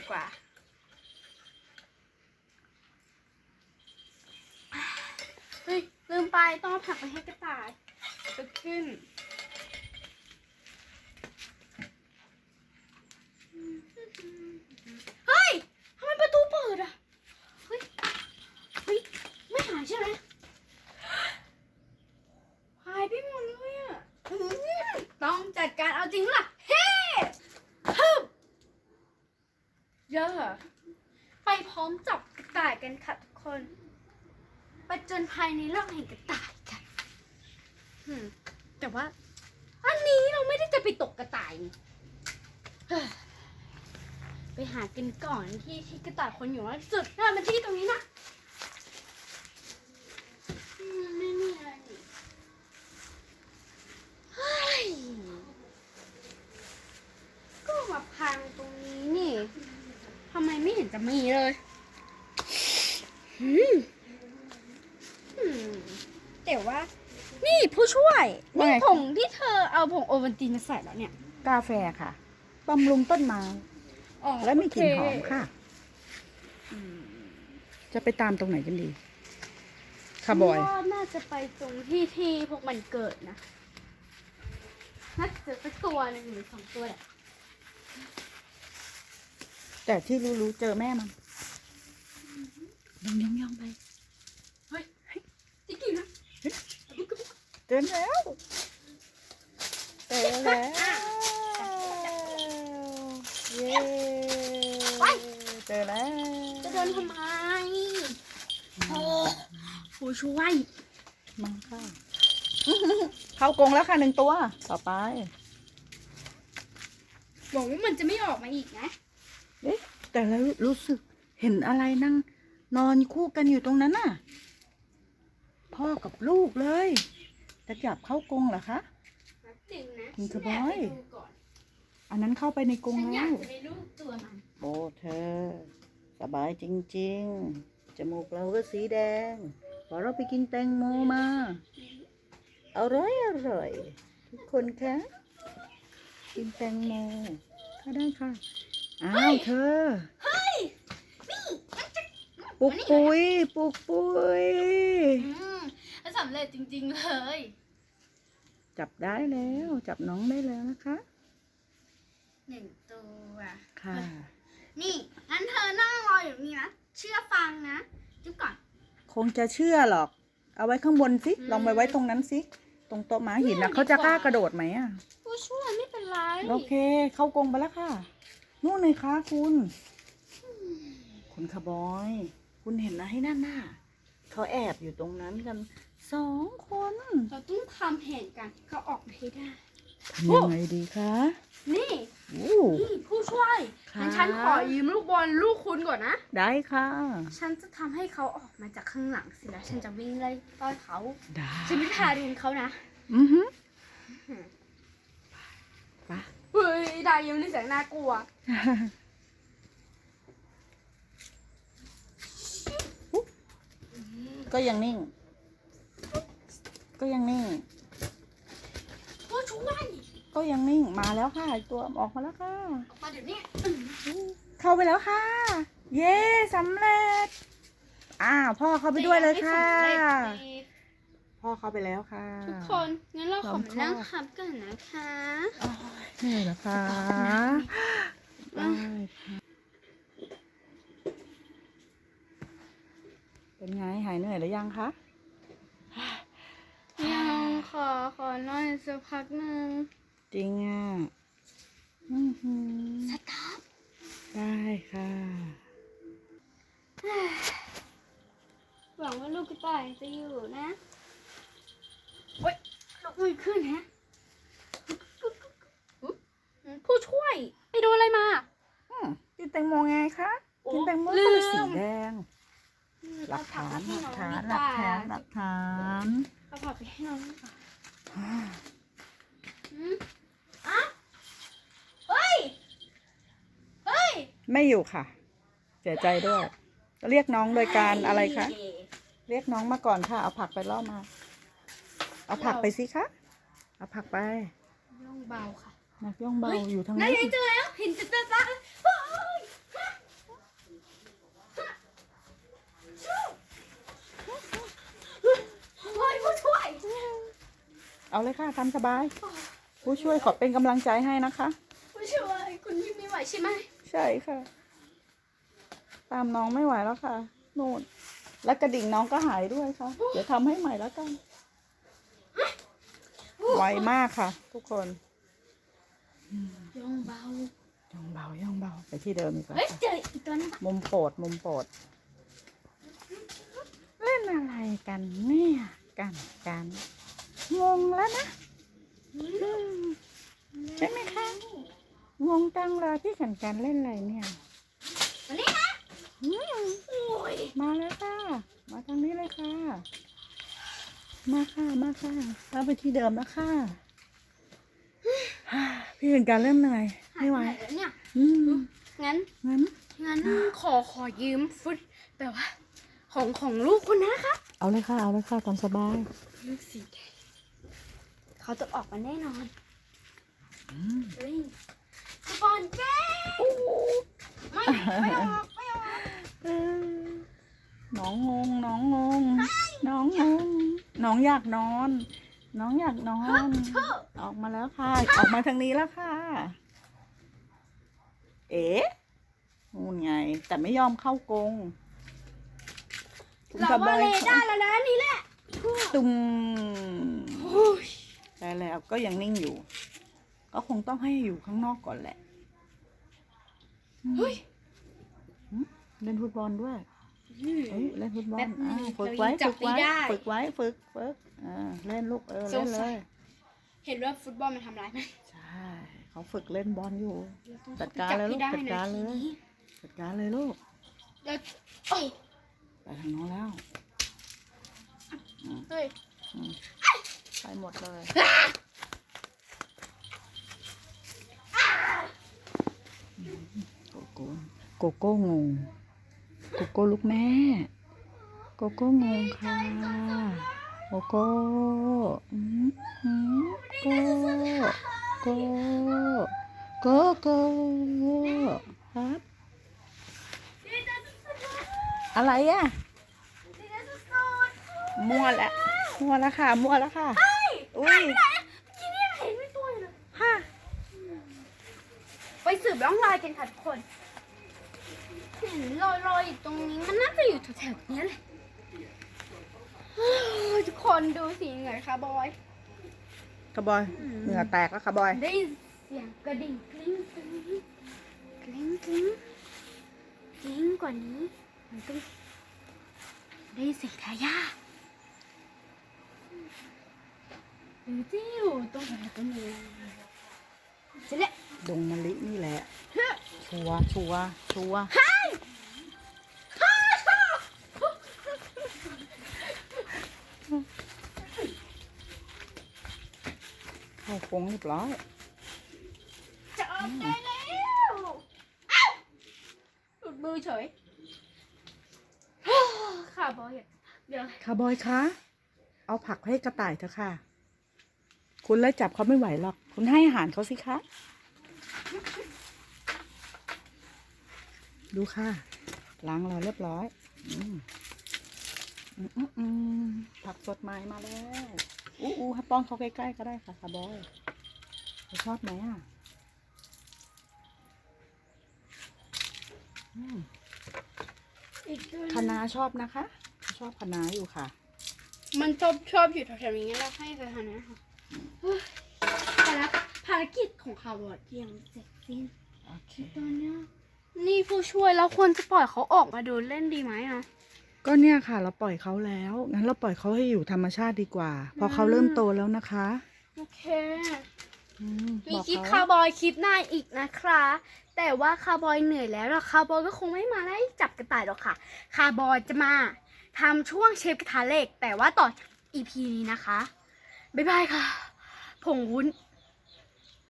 ดีกว่า เฮ้ย ลืมไปต้องเอาผักไปให้กระต่ายจะขึ้น เฮ้ยทำไมประตูเปิดอะ เฮ้ย เฮ้ย ไม่หายใช่ไหมหายไปหมดเลยอะอื้อต้องจัดการเอาจริงล่ะ เฮ้ฮึบเยอะ ไปพร้อมจับกระต่ายกันค่ะทุกคนประจนภายในโลกแห่งกระต่ายกันอืมแต่ว่า อันนี้เราไม่ได้จะไปตกกระต่ายนี่เฮ้ยไปหากินก่อนที่ที่กระต่ายคนอยู่มากที่สุดน่ามันที่ตรงนี้นะอืมไม่มีอะไรนี่เฮ้ยก็มาพังตรงนี้นี่ทำไมไม่เห็นจะมีเลยอืมอืมแต่ว่า นี่ผู้ ช่วยว่านี่ไง ผงที่เธอเอาผงโอวัลตินมาใส่แล้วเนี่ยกาแฟค่ะบำรุงต้นไม้ อ๋อและมีกลิ่นหอมโเค่ะจะไปตามตรงไหนกันดีค่ะบอย ฉันว่าน่าจะไปตรงที่ที่พวกมันเกิดนะน่าจะเจอสักตัวหนึ่งหรือสองตัวแหละแต่ที่รู้ๆเจอแม่มันยองยองยองไปเฮ้ยจริงๆนะ เจอแล้วเจอแล้วเย้เจอแล้วจะเดินทำไมโอ้ผู้ช่วยมาค่ะ เข้ากรงแล้วค่ะหนึ่งตัว ต่อไปบอกว่ามันจะไม่ออกมาอีกนะเอ๊ะแต่แล้วรู้สึกเห็นอะไรนั่ง นอนคู่กันอยู่ตรงนั้นน่ะ พ่อกับลูกเลย จะจับเข้ากรงเหรอคะแป๊บหนึงนะคุณฉันสบายแอบไปดูก่อนอันนั้นเข้าไปในกรงฉันอแล้ยากว จะไปรูปตัวมันโอ้เธอ สบายจริงๆ จมูกเราก็สีแดง พอเราไปกินแตงโมมา อร่อยอร่อยทุกคนคะ กินแตงโมค่ะได้ค่ะ อ้าวเธอเฮ้ยปุกปุยปุกปุยอืมแล้วสำเร็จจริง ๆ เลย จับได้แล้ว จับน้องได้แล้วนะคะหนึ่งตัวค่ะ นี่งั้นเธอนั่งรออยู่นี่นะเชื่อฟังนะจุ๊บก่อน คงจะเชื่อหรอก เอาไว้ข้างบนสิอืมลองไปไว้ตรงนั้นสิตรงโต๊ะม้าหินเนี่นะยเขาจะดีกว่ากล้ากระโดดไหมอะผู้ช่วยไม่เป็นไรโอเค เข้ากรงไปแล้วค่ะ นู่นเลยคะคุณ คุณขบอย คุณเห็นนะให้นั่นน่ะเขาแอบอยู่ตรงนั้นกัน สองคนเราต้องทำแผนกันเขาออกมาให้ได้ ทำยังไงดีคะนี่โอ้นี่ผู้ช่วยค่ะงั้นฉันขอยืมลูกบอลลูกคุณก่อนนะ ได้ค่ะ ฉันจะทำให้เขาออกมาจากข้างหลังสิแล้วฉันจะวิ่งไล่ต้อนเขาได้ฉันไม่ทารุณเขานะอือฮึไปเฮ้ยได้ยังนี่เสียงน่ากลัว ก็ยังนิ่ง ก็ยังนิ่งผู้ช่วยก็ยังนิ่งมาแล้วค่ะอีกตัวออกมาแล้วค่ะ ออกมาเดี๋ยวนี้เข้าไปแล้วค่ะ เย้สำเร็จอ้าวพ่อเข้าไปด้วยเลยค่ะแต่ยังไม่สำเร็จดีพ่อเข้าไปแล้วค่ะ ทุกคนงั้นเราขอลองมาเข้านั่งขับกันนะคะโอ้ยเหนื่อยแล้วค่ะได้ค่ะเป็นไงหายเหนื่อยหรือยังคะ ยังขอขอนอนสักพักหนึ่งจริงอะอื้อหือสต๊อปได้ค่ะ หวังว่าลูกกระต่ายจะอยู่นะเฮ้ยลุกไม่ขึ้นฮะผู้ช่วยไปโดนอะไรมา อืมกินแตงโมไงคะโอ้กินแตงโมลืก็มเลยสีแดง หลัเอากผักฐานให้หลักน้องฐานดีหลักกว่าฐานหลักฐาน เอาผักไปให้น้องดีกว่า ไม่อยู่ค่ะ เสียใจด้วยก็เรียกน้องโดยการอะไรคะ เรียกน้องมาก่อนค่ะ เอาผักไปล่อมา เอาผักไปสิคะ เอาผักไป ย่องเบาค่ะ นักย่องเบาเฮ้ยอยู่ทางนั่นี้นไงเจอแล้วเห็นจะจะจะเฮ้ย เอาเลยค่ะทำสบาย ผู้ช่วยขอเป็นกำลังใจให้นะคะ ผู้ช่วยคุณพี่ไม่ไหวใช่ไหมใช่ค่ะ ตามน้องไม่ไหวแล้วค่ะนู่นแล้วกระดิ่งน้องก็หายด้วยค่ะ เดี๋ยวทำให้ใหม่แล้วกัน ไวมากค่ะ ทุกคนยองเบาย่องเบาย่องเบาไปที่เดิมอีกแล้วเฮ้ยค่ะเจออีกตัวนึงมุมโปรดมุมโปรดเล่นอะไรกันเนี่ยกันกัน งงแล้วนะอืมใช่ไหมคะ งงจังเลยพี่ขันกันเล่นอะไรเนี่ยวันนี้นะอืมโอ้ยมาเลยค่ะ มาทางนี้เลยค่ะ มาค่ะ มาค่ะเราไปที่เดิมแล้วค่ะ พี่เห็นการเริ่มเหนื่อยไม่ไหวายปแล้วเนี่ยอืมงั้น งั้น งั้นขอขอยืมฟุตแบบว่าของของลูกคุณนะคะ เอาเลยค่ะ เอาเลยค่ะตามสบายลูกสีแดง เขาจะออกมาแน่นอนอืมเฮ้ยสปอนแก้ไม่ไม่ออกไม่ออกเออน้องงงน้องงงน้องงงน้องอยากนอน น้องอยากนอนเชอะออกมาแล้วค่ะ ออกมาทางนี้แล้วค่ะ เอ๋นู่นไง แต่ไม่ยอมเข้ากรงคุณเราสว่าบายเลได้แล้วนะนี่แหละตุ้มโอ้ยแต่แล้ว ก็ยังนิ่งอยู่ ก็คงต้องให้อยู่ข้างนอกก่อนแหละอืมเฮ้ยอืมเล่นฟุตบอลด้วยเอ้ยเล่นฟุตบอลแป๊บนึงอ่าฝึกเราไว้ยังจัฝึบกไว้ไม่ได้ฝึกไว้ฝึกฝึกอ่าเล่นลูกเออสเล่งนเลสัยยเห็นว่าฟุตบอลมันทำร้ายไหมใช่เขาฝึกเล่นบอลอยู่เราต้องจัดการเลยลูกจับจัให้ดได้การนะเลยทีนี้จัดการเลยลูกแล้วโอ้ยไปทางโน้นแล้วเฮ้ยไปหมดเลยโกโก้ โกโก้งง โกโก้ลูกแม่ โกโก้งงค่ะ โกโก้อืมอืมโกโกโกโก้ครับดีใจสุดๆเลยอะไรอะดีใจสุดมั่วแล้วมั่วแล้วค่ะ มั่วแล้วค่ะๆเฮ้ยอุ้หายยไปไหนอะเมื่อกี้เนี่ยเห็นไม่ตัวเลยฮะไปสืบร่องรอยกันค่ะทุกคน เห็นรอยรอยอยู่ตรงนี้มันน่าจะอยู่แถวๆเนี้ยแหละเฮ้ยทุกคนดูสิเหงื่อค่ะบอยกระบอยเหงื่อแตกแล้วค่ะบอยได้ยินเสียงกระดิ่งกลิ้งกลิ้งกลิ้งกลิ้งกลิ้งกว่านี้มันต้องได้ยินเสียงทายาทหรือที่อยู่ตรงไหนก็มีจะเละดงมะลินี่แหละเฮ้ยชัวร์ชัวร์ชัวร์ เข้าโค้งเรียบร้อยจับได้แล้วอ้าวหลุดมือเฉยฮ่าค่ะบอยเดี๋ยวค่ะบอยคะเอาผักให้กระต่ายเถอะค่ะ คุณไล่จับเขาไม่ไหวหรอก คุณให้อาหารเขาสิคะดูค่ะ ล้างแล้วเรียบร้อยอืมอืมอืมอืมผักสดใหม่มาแล้ว อู้อู้ให้ป้อนเขาใกล้ๆก็ได้ค่ะค่ะบอยเขาชอบไหมอะอืมอีกตัวคะน้าชอบนะคะเขาชอบคะน้าอยู่ค่ะ มันชอบชอบอยู่แถวๆนี้เราให้ไปทางนั้นค่ะเฮ้ยแต่ละภารกิจของเขาอะยังเสร็จสิ้นโอเค ตอนเนี้ยนี่ผู้ช่วยเราควรจะปล่อยเขาออกมาดูเล่นดีไหมอะ ก็เนี่ยค่ะ เราปล่อยเขาแล้ว งั้นเราปล่อยเขาให้อยู่ธรรมชาติดีกว่าเพราะเขาเริ่มโตแล้วนะคะโอเคอืมมีบอกคลิปเขาคาร์บอยคลิปหน้าอีกนะคะ แต่ว่าคาร์บอยเหนื่อยแล้วล่ะคาร์บอยก็คงไม่มาไล่จับกระต่ายหรอกค่ะ คาร์บอยจะมาทำช่วงเชฟกระทะเหล็ก แต่ว่าต่อ EP นี้นะคะ บ๊ายบายค่ะ ผงวุ้น